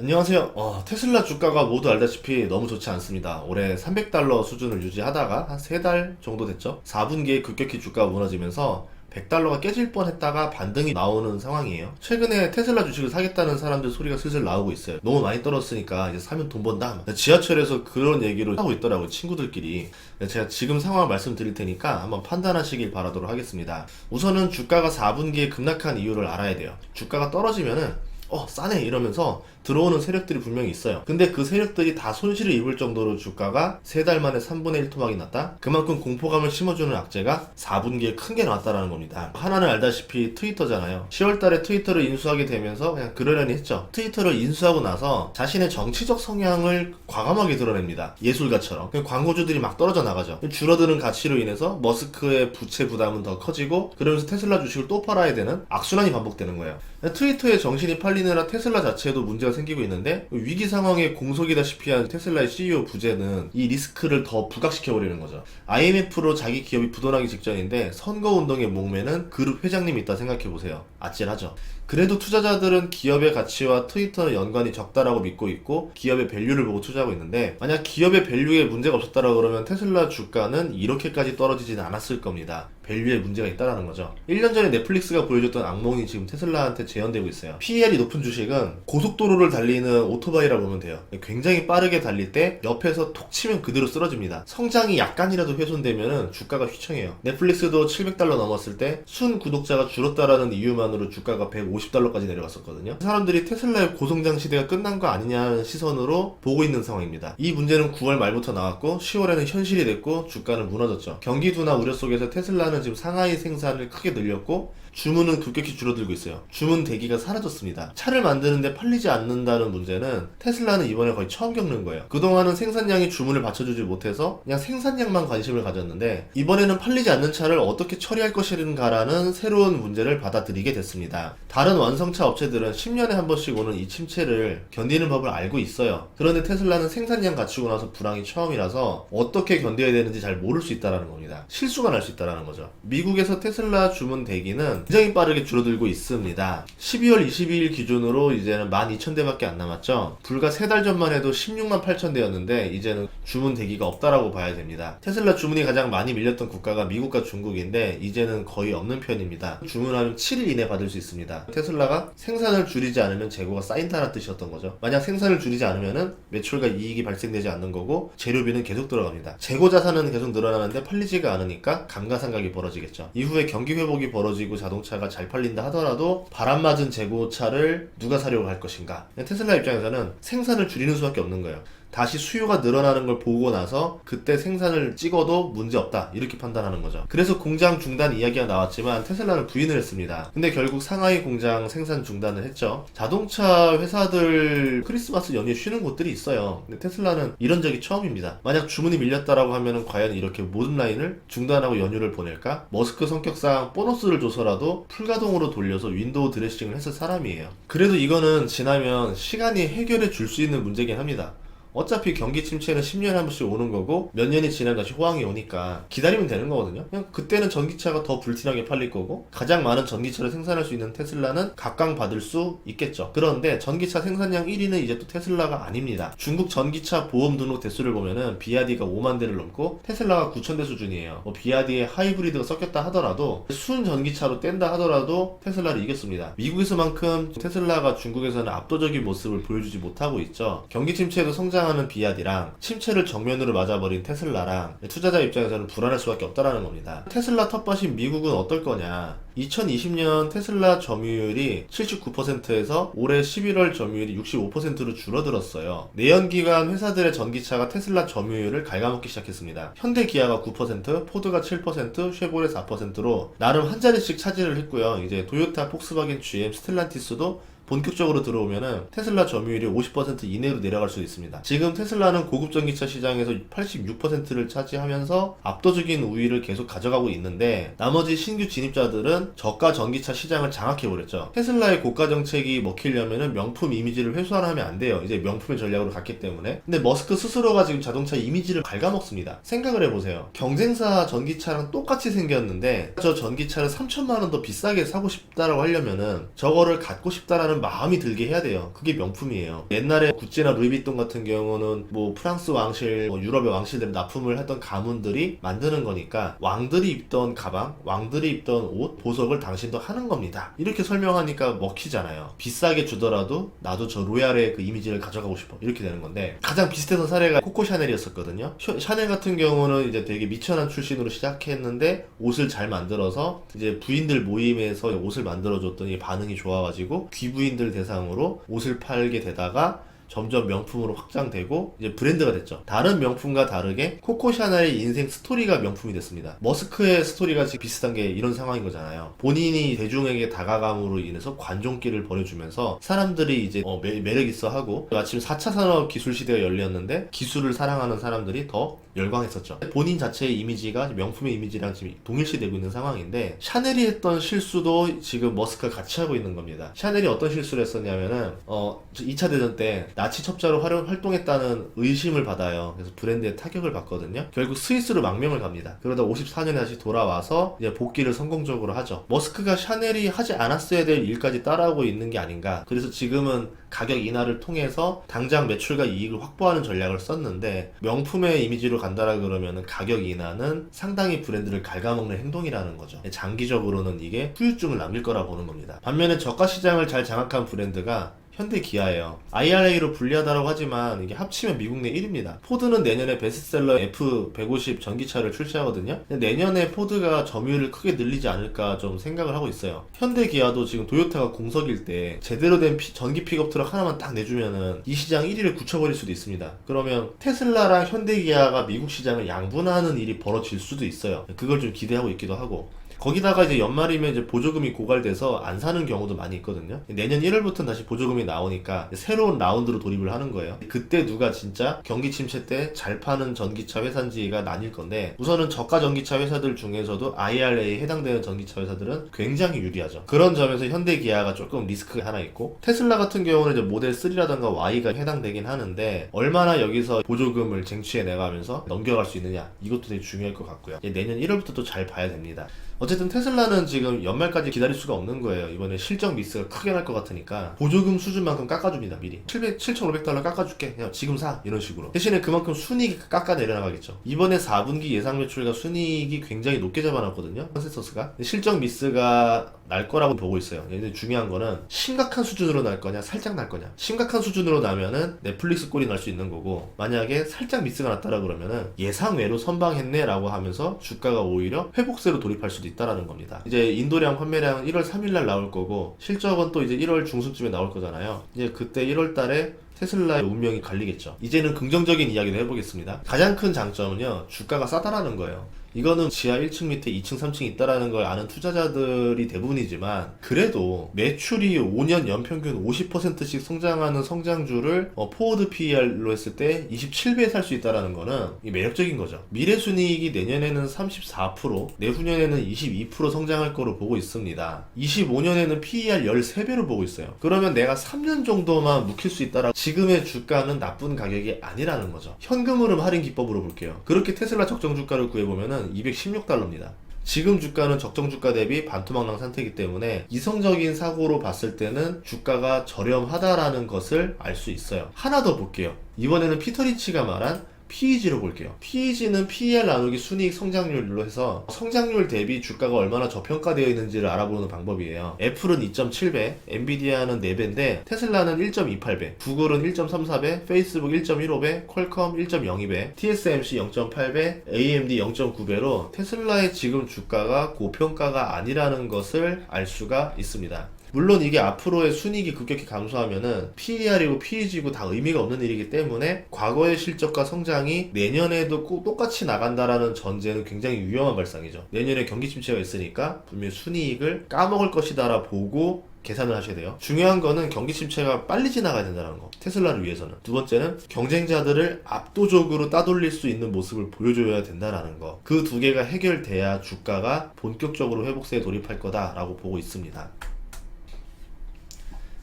안녕하세요. 어, 테슬라 주가가 모두 알다시피 너무 좋지 않습니다. 올해 300달러 수준을 유지하다가 한 3달 정도 됐죠. 4분기에 급격히 주가가 무너지면서 100달러가 깨질 뻔 했다가 반등이 나오는 상황이에요. 최근에 테슬라 주식을 사겠다는 사람들 소리가 슬슬 나오고 있어요. 너무 많이 떨어졌으니까 이제 사면 돈 번다. 지하철에서 그런 얘기를 하고 있더라고요. 친구들끼리. 제가 지금 상황을 말씀드릴 테니까 한번 판단하시길 바라도록 하겠습니다. 우선은 주가가 4분기에 급락한 이유를 알아야 돼요. 주가가 떨어지면은 어 싸네 이러면서 들어오는 세력들이 분명히 있어요. 근데 그 세력들이 다 손실을 입을 정도로 주가가 세 달 만에 3분의 1 토막이 났다? 그만큼 공포감을 심어주는 악재가 4분기에 큰 게 나왔다라는 겁니다. 하나는 알다시피 트위터잖아요. 10월달에 트위터를 인수하게 되면서 그냥 그러려니 했죠. 트위터를 인수하고 나서 자신의 정치적 성향을 과감하게 드러냅니다. 예술가처럼. 그 광고주들이 막 떨어져 나가죠. 줄어드는 가치로 인해서 머스크의 부채 부담은 더 커지고 그러면서 테슬라 주식을 또 팔아야 되는 악순환이 반복되는 거예요. 트위터의 정신이 팔리 느라 테슬라 자체에도 문제가 생기고 있는데 위기 상황에 공석이다시피 한 테슬라의 CEO 부재는 이 리스크를 더 부각시켜 버리는 거죠. IMF로 자기 기업이 부도나기 직전인데 선거 운동의 목매는 그룹 회장님이 있다 생각해 보세요. 아찔하죠. 그래도 투자자들은 기업의 가치와 트위터는 연관이 적다라고 믿고 있고 기업의 밸류를 보고 투자하고 있는데 만약 기업의 밸류에 문제가 없었다라 그러면 테슬라 주가는 이렇게까지 떨어지지는 않았을 겁니다. 밸류에 문제가 있다라는 거죠. 1년 전에 넷플릭스가 보여줬던 악몽이 지금 테슬라한테 재현되고 있어요. PER이 높은 주식은 고속도로를 달리는 오토바이라고 보면 돼요. 굉장히 빠르게 달릴 때 옆에서 톡 치면 그대로 쓰러집니다. 성장이 약간이라도 훼손되면 주가가 휘청해요. 넷플릭스도 700달러 넘었을 때 순 구독자가 줄었다라는 이유만으로 주가가 150달러까지 내려갔었거든요. 사람들이 테슬라의 고성장 시대가 끝난 거 아니냐는 시선으로 보고 있는 상황입니다. 이 문제는 9월 말부터 나왔고 10월에는 현실이 됐고 주가는 무너졌죠. 경기 둔화 우려 속에서 테슬라는 지금 상하이 생산을 크게 늘렸고 주문은 급격히 줄어들고 있어요. 주문 대기가 사라졌습니다. 차를 만드는데 팔리지 않는다는 문제는 테슬라는 이번에 거의 처음 겪는 거예요. 그동안은 생산량이 주문을 받쳐주지 못해서 그냥 생산량만 관심을 가졌는데 이번에는 팔리지 않는 차를 어떻게 처리할 것인가라는 새로운 문제를 받아들이게 됐습니다. 다른 완성차 업체들은 10년에 한 번씩 오는 이 침체를 견디는 법을 알고 있어요. 그런데 테슬라는 생산량 갖추고 나서 불황이 처음이라서 어떻게 견뎌야 되는지 잘 모를 수 있다는 겁니다. 실수가 날 수 있다는 거죠. 미국에서 테슬라 주문 대기는 굉장히 빠르게 줄어들고 있습니다. 12월 22일 기준으로 이제는 12,000대밖에 안 남았죠. 불과 3달 전만 해도 16만 8천 대였는데 이제는 주문 대기가 없다라고 봐야 됩니다. 테슬라 주문이 가장 많이 밀렸던 국가가 미국과 중국인데 이제는 거의 없는 편입니다. 주문하면 7일 이내 받을 수 있습니다. 테슬라가 생산을 줄이지 않으면 재고가 쌓인다는 뜻이었던 거죠. 만약 생산을 줄이지 않으면은 매출과 이익이 발생되지 않는 거고 재료비는 계속 들어갑니다. 재고 자산은 계속 늘어나는데 팔리지가 않으니까 감가상각이 벌어지겠죠. 이후에 경기 회복이 벌어지고 자동차가 잘 팔린다 하더라도 바람 맞은 재고차를 누가 사려고 할 것인가? 테슬라 입장에서는 생산을 줄이는 수밖에 없는 거예요. 다시 수요가 늘어나는 걸 보고 나서 그때 생산을 찍어도 문제 없다 이렇게 판단하는 거죠. 그래서 공장 중단 이야기가 나왔지만 테슬라는 부인을 했습니다. 근데 결국 상하이 공장 생산 중단을 했죠. 자동차 회사들 크리스마스 연휴에 쉬는 곳들이 있어요. 근데 테슬라는 이런 적이 처음입니다. 만약 주문이 밀렸다라고 하면은 과연 이렇게 모든 라인을 중단하고 연휴를 보낼까? 머스크 성격상 보너스를 줘서라도 풀가동으로 돌려서 윈도우 드레싱을 했을 사람이에요. 그래도 이거는 지나면 시간이 해결해 줄 수 있는 문제긴 합니다. 어차피 경기 침체는 10년에 한 번씩 오는 거고 몇 년이 지나면 다시 호황이 오니까 기다리면 되는 거거든요. 그냥 그때는 전기차가 더 불티나게 팔릴 거고 가장 많은 전기차를 생산할 수 있는 테슬라는 각광받을 수 있겠죠. 그런데 전기차 생산량 1위는 이제 또 테슬라가 아닙니다. 중국 전기차 보험 등록 대수를 보면은 비아디가 5만 대를 넘고 테슬라가 9천 대 수준이에요. 뭐 비아디에 하이브리드가 섞였다 하더라도 순 전기차로 뗀다 하더라도 테슬라를 이겼습니다. 미국에서만큼 테슬라가 중국에서는 압도적인 모습을 보여주지 못하고 있죠. 경기 침체에도 성장 성장하는 비아디랑 침체를 정면으로 맞아버린 테슬라랑 투자자 입장에서는 불안할 수밖에 없다라는 겁니다. 테슬라 텃밭인 미국은 어떨 거냐? 2020년 테슬라 점유율이 79%에서 올해 11월 점유율이 65%로 줄어들었어요. 내연기관 회사들의 전기차가 테슬라 점유율을 갉아먹기 시작했습니다. 현대 기아가 9%, 포드가 7%, 쉐보레 4%로 나름 한 자리씩 차지를 했고요. 이제 도요타, 폭스바겐, GM, 스텔란티스도 본격적으로 들어오면은 테슬라 점유율이 50% 이내로 내려갈 수 있습니다. 지금 테슬라는 고급 전기차 시장에서 86%를 차지하면서 압도적인 우위를 계속 가져가고 있는데 나머지 신규 진입자들은 저가 전기차 시장을 장악해버렸죠. 테슬라의 고가 정책이 먹히려면은 명품 이미지를 회수하면 안 돼요. 이제 명품의 전략으로 갔기 때문에. 근데 머스크 스스로가 지금 자동차 이미지를 갉아먹습니다. 생각을 해보세요. 경쟁사 전기차랑 똑같이 생겼는데 저 전기차를 3천만 원 더 비싸게 사고 싶다라고 하려면은 저거를 갖고 싶다라는 마음이 들게 해야 돼요. 그게 명품이에요. 옛날에 구찌나 루이비통 같은 경우는 뭐 프랑스 왕실, 뭐 유럽의 왕실들이 납품을 했던 가문들이 만드는 거니까 왕들이 입던 가방, 왕들이 입던 옷, 보석을 당신도 하는 겁니다. 이렇게 설명하니까 먹히잖아요. 비싸게 주더라도 나도 저 로얄의 그 이미지를 가져가고 싶어. 이렇게 되는 건데 가장 비슷했던 사례가 코코 샤넬이었었거든요. 셔- 샤넬 같은 경우는 이제 되게 미천한 출신으로 시작했는데 옷을 잘 만들어서 이제 부인들 모임에서 옷을 만들어줬더니 반응이 좋아가지고 귀부 인들 대상으로 옷을 팔게 되다가 점점 명품으로 확장되고 이제 브랜드가 됐죠. 다른 명품과 다르게 코코 샤넬의 인생 스토리가 명품이 됐습니다. 머스크의 스토리가 지금 비슷한 게 이런 상황인 거잖아요. 본인이 대중에게 다가감으로 인해서 관종기를 벌여주면서 사람들이 이제 어, 매, 매력 있어 하고 마침 4차 산업 기술 시대가 열렸는데 기술을 사랑하는 사람들이 더 열광했었죠. 본인 자체의 이미지가 명품의 이미지랑 지금 동일시되고 있는 상황인데 샤넬이 했던 실수도 지금 머스크가 같이 하고 있는 겁니다. 샤넬이 어떤 실수를 했었냐면은 어 2차 대전 때 나치 첩자로 활용, 활동했다는 의심을 받아요. 그래서 브랜드에 타격을 받거든요. 결국 스위스로 망명을 갑니다. 그러다 54년에 다시 돌아와서 이제 복귀를 성공적으로 하죠. 머스크가 샤넬이 하지 않았어야 될 일까지 따라하고 있는 게 아닌가. 그래서 지금은 가격 인하를 통해서 당장 매출과 이익을 확보하는 전략을 썼는데 명품의 이미지로 간다라 그러면 가격 인하는 상당히 브랜드를 갉아먹는 행동이라는 거죠. 장기적으로는 이게 후유증을 남길 거라 보는 겁니다. 반면에 저가 시장을 잘 장악한 브랜드가 현대 기아예요. IRA로 불리하다고 하지만 이게 합치면 미국 내 1위입니다. 포드는 내년에 베스트셀러 F150 전기차를 출시하거든요. 내년에 포드가 점유율을 크게 늘리지 않을까 좀 생각을 하고 있어요. 현대 기아도 지금 도요타가 공석일 때 제대로 된 피- 전기 픽업 트럭 하나만 딱 내주면은 이 시장 1위를 굳혀버릴 수도 있습니다. 그러면 테슬라랑 현대 기아가 미국 시장을 양분하는 일이 벌어질 수도 있어요. 그걸 좀 기대하고 있기도 하고. 거기다가 이제 연말이면 이제 보조금이 고갈돼서 안 사는 경우도 많이 있거든요. 내년 1월부터는 다시 보조금이 나오니까 새로운 라운드로 돌입을 하는 거예요. 그때 누가 진짜 경기 침체 때 잘 파는 전기차 회사인지가 나뉠 건데 우선은 저가 전기차 회사들 중에서도 IRA에 해당되는 전기차 회사들은 굉장히 유리하죠. 그런 점에서 현대 기아가 조금 리스크가 하나 있고 테슬라 같은 경우는 이제 모델 3라던가 Y가 해당되긴 하는데 얼마나 여기서 보조금을 쟁취해 내가면서 넘겨갈 수 있느냐 이것도 되게 중요할 것 같고요. 내년 1월부터 또 잘 봐야 됩니다. 어쨌든 테슬라는 지금 연말까지 기다릴 수가 없는 거예요. 이번에 실적 미스가 크게 날 것 같으니까 보조금 수준만큼 깎아줍니다. 미리 700, 7,500달러 깎아줄게. 그냥 지금 사 이런 식으로. 대신에 그만큼 순이익이 깎아 내려나가겠죠. 이번에 4분기 예상 매출과 순이익이 굉장히 높게 잡아놨거든요. 컨센서스가 실적 미스가 날 거라고 보고 있어요. 근데 중요한 거는 심각한 수준으로 날 거냐, 살짝 날 거냐. 심각한 수준으로 나면은 넷플릭스 꼴이 날 수 있는 거고, 만약에 살짝 미스가 났다라 그러면은 예상외로 선방했네라고 하면서 주가가 오히려 회복세로 돌입할 수도 있 다라는 겁니다. 이제 인도량 판매량 1월 3일 날 나올 거고, 실적은 또 이제 1월 중순쯤에 나올 거잖아요. 이제 그때 1월 달에 테슬라의 운명이 갈리겠죠. 이제는 긍정적인 이야기를 해보겠습니다. 가장 큰 장점은요, 주가가 싸다라는 거예요. 이거는 지하 1층 밑에 2층, 3층 있다라는 걸 아는 투자자들이 대부분이지만 그래도 매출이 5년 연평균 50%씩 성장하는 성장주를 어, 포워드 PER로 했을 때 27배에 살 수 있다라는 거는 이 매력적인 거죠. 미래 순이익이 내년에는 34%, 내후년에는 22% 성장할 거로 보고 있습니다. 25년에는 PER 13배로 보고 있어요. 그러면 내가 3년 정도만 묵힐 수 있다라 지금의 주가는 나쁜 가격이 아니라는 거죠. 현금 흐름 할인 기법으로 볼게요. 그렇게 테슬라 적정 주가를 구해 보면은 216달러입니다. 지금 주가는 적정 주가 대비 반토막난 상태이기 때문에 이성적인 사고로 봤을 때는 주가가 저렴하다라는 것을 알 수 있어요. 하나 더 볼게요. 이번에는 피터 리치가 말한 PEG로 볼게요. PEG는 PER 나누기 순이익 성장률로 해서 성장률 대비 주가가 얼마나 저평가되어 있는지를 알아보는 방법이에요. 애플은 2.7배, 엔비디아는 4배인데 테슬라는 1.28배, 구글은 1.34배, 페이스북 1.15배, 퀄컴 1.02배, TSMC 0.8배, AMD 0.9배로 테슬라의 지금 주가가 고평가가 아니라는 것을 알 수가 있습니다. 물론 이게 앞으로의 순이익이 급격히 감소하면은 PER이고 PEG고 다 의미가 없는 일이기 때문에 과거의 실적과 성장이 내년에도 꼭 똑같이 나간다라는 전제는 굉장히 위험한 발상이죠. 내년에 경기 침체가 있으니까 분명히 순이익을 까먹을 것이다라 보고 계산을 하셔야 돼요. 중요한 거는 경기 침체가 빨리 지나가야 된다는 거. 테슬라를 위해서는. 두 번째는 경쟁자들을 압도적으로 따돌릴 수 있는 모습을 보여줘야 된다는 거. 그 두 개가 해결돼야 주가가 본격적으로 회복세에 돌입할 거다라고 보고 있습니다.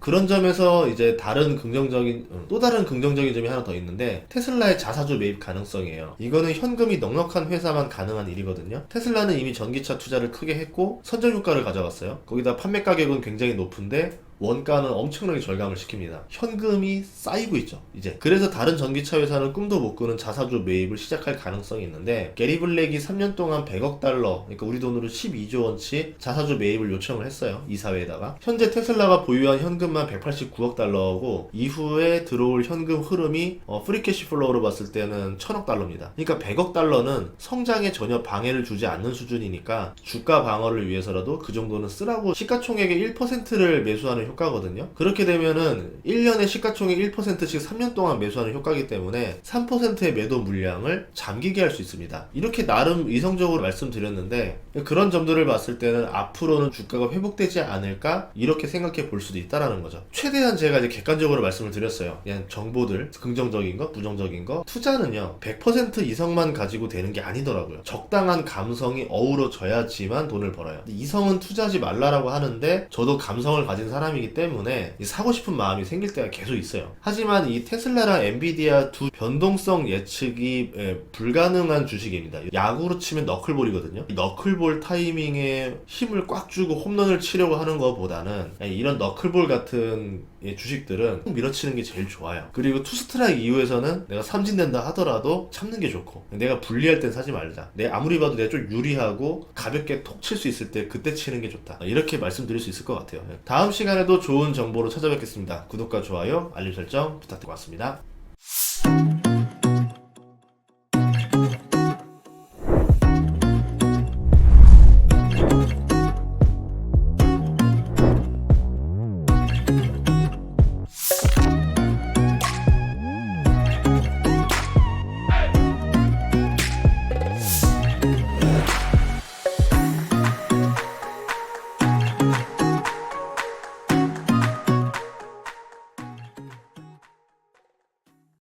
그런 점에서 이제 다른 긍정적인 음, 또 다른 긍정적인 점이 하나 더 있는데 테슬라의 자사주 매입 가능성이에요. 이거는 현금이 넉넉한 회사만 가능한 일이거든요. 테슬라는 이미 전기차 투자를 크게 했고 선전 효과를 가져갔어요. 거기다 판매 가격은 굉장히 높은데 원가는 엄청나게 절감을 시킵니다. 현금이 쌓이고 있죠. 이제 그래서 다른 전기차 회사는 꿈도 못 꾸는 자사주 매입을 시작할 가능성이 있는데 게리 블랙이 3년 동안 100억 달러, 그러니까 우리 돈으로 12조 원치 자사주 매입을 요청을 했어요. 이사회에다가 현재 테슬라가 보유한 현금만 189억 달러고 이후에 들어올 현금 흐름이 어, 프리캐시 플로우로 봤을 때는 1000억 달러입니다. 그러니까 100억 달러는 성장에 전혀 방해를 주지 않는 수준이니까 주가 방어를 위해서라도 그 정도는 쓰라고 시가총액의 1%를 매수하는 효과거든요. 그렇게 되면은 1년에 시가총액 1%씩 3년 동안 매수하는 효과이기 때문에 3%의 매도 물량을 잠기게 할 수 있습니다. 이렇게 나름 이성적으로 말씀드렸는데 그런 점들을 봤을 때는 앞으로는 주가가 회복되지 않을까 이렇게 생각해 볼 수도 있다라는 거죠. 최대한 제가 이제 객관적으로 말씀을 드렸어요. 그냥 정보들 긍정적인 거, 부정적인 거 투자는요 100% 이성만 가지고 되는 게 아니더라고요. 적당한 감성이 어우러져야지만 돈을 벌어요. 이성은 투자하지 말라라고 하는데 저도 감성을 가진 사람이 기 때문에 이 사고 싶은 마음이 생길 때가 계속 있어요. 하지만 이 테슬라랑 엔비디아 두 변동성 예측이 예, 불가능한 주식입니다. 야구로 치면 너클볼이거든요. 이 너클볼 타이밍에 힘을 꽉 주고 홈런을 치려고 하는 것보다는 예, 이런 너클볼 같은 예, 주식들은 밀어치는 게 제일 좋아요. 그리고 투 스트라이크 이후에서는 내가 삼진된다 하더라도 참는 게 좋고 내가 불리할 땐 사지 말자. 내 아무리 봐도 내가 좀 유리하고 가볍게 톡 칠 수 있을 때 그때 치는 게 좋다. 이렇게 말씀드릴 수 있을 것 같아요. 예. 다음 시간에도 좋은 정보로 찾아뵙겠습니다. 구독과 좋아요, 알림 설정 부탁드리겠습니다.